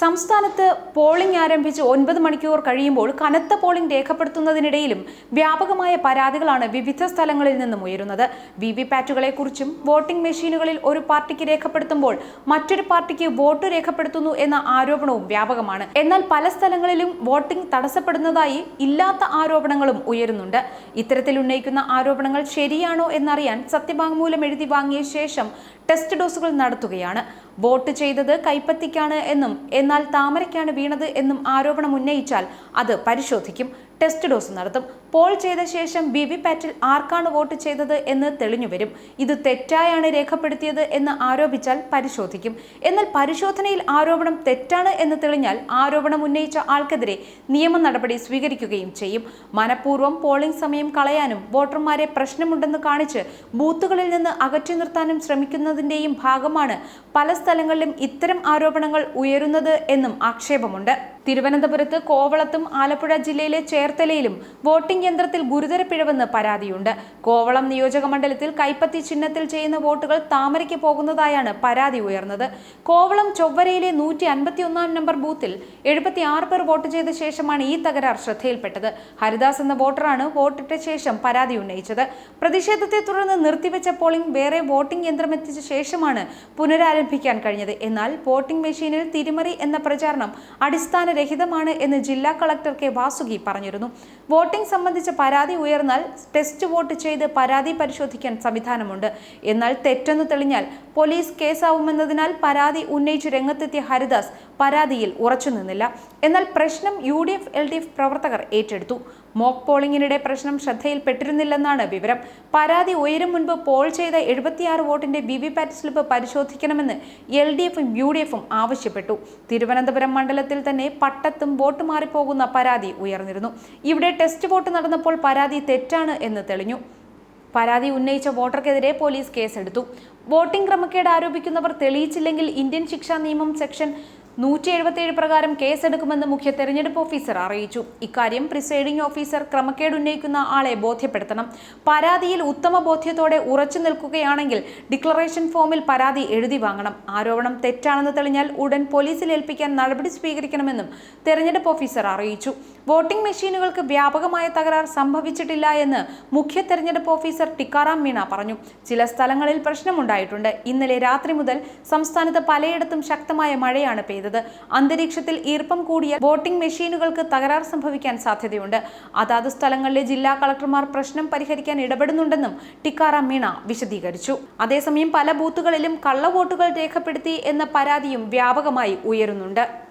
സംസ്ഥാനത്ത് പോളിംഗ് ആരംഭിച്ച് ഒൻപത് മണിക്കൂർ കഴിയുമ്പോൾ കനത്ത പോളിംഗ് രേഖപ്പെടുത്തുന്നതിനിടയിലും വ്യാപകമായ പരാതികളാണ് വിവിധ സ്ഥലങ്ങളിൽ നിന്നും ഉയരുന്നത്. വി വി പാറ്റുകളെക്കുറിച്ചും വോട്ടിംഗ് മെഷീനുകളിൽ ഒരു പാർട്ടിക്ക് രേഖപ്പെടുത്തുമ്പോൾ മറ്റൊരു പാർട്ടിക്ക് വോട്ട് രേഖപ്പെടുത്തുന്നു എന്ന ആരോപണവും വ്യാപകമാണ്. എന്നാൽ പല സ്ഥലങ്ങളിലും വോട്ടിംഗ് തടസ്സപ്പെടുന്നതായി ഇല്ലാത്ത ആരോപണങ്ങളും ഉയരുന്നുണ്ട്. ഇത്തരത്തിൽ ഉന്നയിക്കുന്ന ആരോപണങ്ങൾ ശരിയാണോ എന്നറിയാൻ സത്യവാങ്മൂലം എഴുതി വാങ്ങിയ ശേഷം ടെസ്റ്റ് ഡോസുകൾ നടത്തുകയാണ്. വോട്ട് ചെയ്തത് കൈപ്പത്തിക്കാണ് എന്നും എന്നാൽ താമരയ്ക്കാണ് വീണത് എന്നും ആരോപണം ഉന്നയിച്ചാൽ അത് പരിശോധിക്കും. ടെസ്റ്റ് ഡോസ് നടത്തും. പോൾ ചെയ്ത ശേഷം ബി വി പാറ്റിൽ ആർക്കാണ് വോട്ട് ചെയ്തത് എന്ന് തെളിഞ്ഞുവരും ഇത് തെറ്റായാണ് രേഖപ്പെടുത്തിയത് എന്ന് ആരോപിച്ചാൽ പരിശോധിക്കും. എന്നാൽ പരിശോധനയിൽ ആരോപണം തെറ്റാണ് എന്ന് തെളിഞ്ഞാൽ ആരോപണം ഉന്നയിച്ച ആൾക്കെതിരെ നിയമ നടപടി സ്വീകരിക്കുകയും ചെയ്യും. മനഃപൂർവം പോളിംഗ് സമയം കളയാനും വോട്ടർമാരെ പ്രശ്നമുണ്ടെന്ന് കാണിച്ച് ബൂത്തുകളിൽ നിന്ന് അകറ്റി നിർത്താനും ശ്രമിക്കുന്നതിന്റെയും ഭാഗമാണ് പല സ്ഥലങ്ങളിലും ഇത്തരം ആരോപണങ്ങൾ ഉയരുന്നത് എന്നും ആക്ഷേപമുണ്ട്. തിരുവനന്തപുരത്ത് കോവളത്തും ആലപ്പുഴ ജില്ലയിലെ ചേർത്തലയിലും വോട്ടിംഗ് യന്ത്രത്തിൽ ഗുരുതര പിഴവെന്ന് പരാതിയുണ്ട്. കോവളം നിയോജക മണ്ഡലത്തിൽ കൈപ്പത്തി ചിഹ്നത്തിൽ ചെയ്യുന്ന വോട്ടുകൾ താമരയ്ക്ക് പോകുന്നതായാണ് പരാതി ഉയർന്നത്. കോവളം ചൊവ്വരയിലെ നൂറ്റി അൻപത്തി ഒന്നാം നമ്പർ ബൂത്തിൽ എഴുപത്തി ആറ് പേർ വോട്ട് ചെയ്ത ശേഷമാണ് ഈ തകരാർ ശ്രദ്ധയിൽപ്പെട്ടത്. ഹരിദാസ് എന്ന വോട്ടറാണ് വോട്ടിട്ട ശേഷം പരാതി ഉന്നയിച്ചത്. പ്രതിഷേധത്തെ തുടർന്ന് നിർത്തിവെച്ച പോളിംഗ് വേറെ വോട്ടിംഗ് യന്ത്രം എത്തിച്ച ശേഷമാണ് പുനരാരംഭിക്കാൻ കഴിഞ്ഞത്. എന്നാൽ വോട്ടിംഗ് മെഷീനിൽ തിരിമറി എന്ന പ്രചാരണം അടിസ്ഥാനരഹിതമാണ് എന്ന് ജില്ലാ കളക്ടർ കെ വാസുകി പറഞ്ഞിരുന്നു വോട്ടിംഗ് സംബന്ധിച്ച പരാതി ഉയർന്നാൽ ടെസ്റ്റ് വോട്ട് ചെയ്ത് പരാതി പരിശോധിക്കാൻ സംവിധാനമുണ്ട്. എന്നാൽ തെറ്റെന്ന് തെളിഞ്ഞാൽ പോലീസ് കേസാവുമെന്നതിനാൽ പരാതി ഉന്നയിച്ച് രംഗത്തെത്തിയ ഹരിദാസ് പരാതിയിൽ ഉറച്ചുനിന്നില്ല. എന്നാൽ പ്രശ്നം U D F L D F പ്രവർത്തകർ ഏറ്റെടുത്തു. മോക്ക് പോളിംഗിനിടെ പ്രശ്നം ശ്രദ്ധയിൽപ്പെട്ടിരുന്നില്ലെന്നാണ് വിവരം. പരാതി ഉയരും മുൻപ് പോൾ ചെയ്ത എഴുപത്തിയാറ് വോട്ടിന്റെ വി വി പാറ്റ് സ്ലിപ്പ് പരിശോധിക്കണമെന്ന് എൽ ഡി എഫും യു ഡി എഫും ആവശ്യപ്പെട്ടു. തിരുവനന്തപുരം മണ്ഡലത്തിൽ തന്നെ പട്ടത്തും വോട്ട് മാറിപ്പോകുന്ന പരാതി ഉയർന്നിരുന്നു. ഇവിടെ ടെസ്റ്റ് വോട്ട് നടന്നപ്പോൾ പരാതി തെറ്റാണ് എന്ന് തെളിഞ്ഞു. പരാതി ഉന്നയിച്ച വോട്ടർക്കെതിരെ പോലീസ് കേസെടുത്തു. വോട്ടിംഗ് ക്രമക്കേട് ആരോപിക്കുന്നവർ തെളിയിച്ചില്ലെങ്കിൽ ഇന്ത്യൻ ശിക്ഷാ നിയമം സെക്ഷൻ നൂറ്റി എഴുപത്തിയേഴ് പ്രകാരം കേസെടുക്കുമെന്ന് മുഖ്യ തെരഞ്ഞെടുപ്പ് ഓഫീസർ അറിയിച്ചു. ഇക്കാര്യം പ്രിസൈഡിംഗ് ഓഫീസർ ക്രമക്കേട് ഉന്നയിക്കുന്ന ആളെ ബോധ്യപ്പെടുത്തണം. പരാതിയിൽ ഉത്തമ ബോധ്യത്തോടെ ഉറച്ചു നിൽക്കുകയാണെങ്കിൽ ഡിക്ലറേഷൻ ഫോമിൽ പരാതി എഴുതി വാങ്ങണം. ആരോപണം തെറ്റാണെന്ന് തെളിഞ്ഞാൽ ഉടൻ പോലീസിൽ ഏൽപ്പിക്കാൻ നടപടി സ്വീകരിക്കണമെന്നും തെരഞ്ഞെടുപ്പ് ഓഫീസർ അറിയിച്ചു. വോട്ടിംഗ് മെഷീനുകൾക്ക് വ്യാപകമായ തകരാർ സംഭവിച്ചിട്ടില്ല എന്ന് മുഖ്യ തെരഞ്ഞെടുപ്പ് ഓഫീസർ ടിക്കാറാം മീണ പറഞ്ഞു. ചില സ്ഥലങ്ങളിൽ പ്രശ്നമുണ്ടായിട്ടുണ്ട്. ഇന്നലെ രാത്രി മുതൽ സംസ്ഥാനത്ത് പലയിടത്തും ശക്തമായ മഴയാണ് പെയ്തത്. അന്തരീക്ഷത്തിൽ ഈർപ്പം കൂടിയ വോട്ടിംഗ് മെഷീനുകൾക്ക് തകരാർ സംഭവിക്കാൻ സാധ്യതയുണ്ട്. അതാത് സ്ഥലങ്ങളിലെ ജില്ലാ കളക്ടർമാർ പ്രശ്നം പരിഹരിക്കാൻ ഇടപെടുന്നുണ്ടെന്നും ടിക്കാറാം മീണ വിശദീകരിച്ചു. അതേസമയം പല ബൂത്തുകളിലും കള്ളവോട്ടുകൾ രേഖപ്പെടുത്തി എന്ന പരാതിയും വ്യാപകമായി ഉയരുന്നുണ്ട്.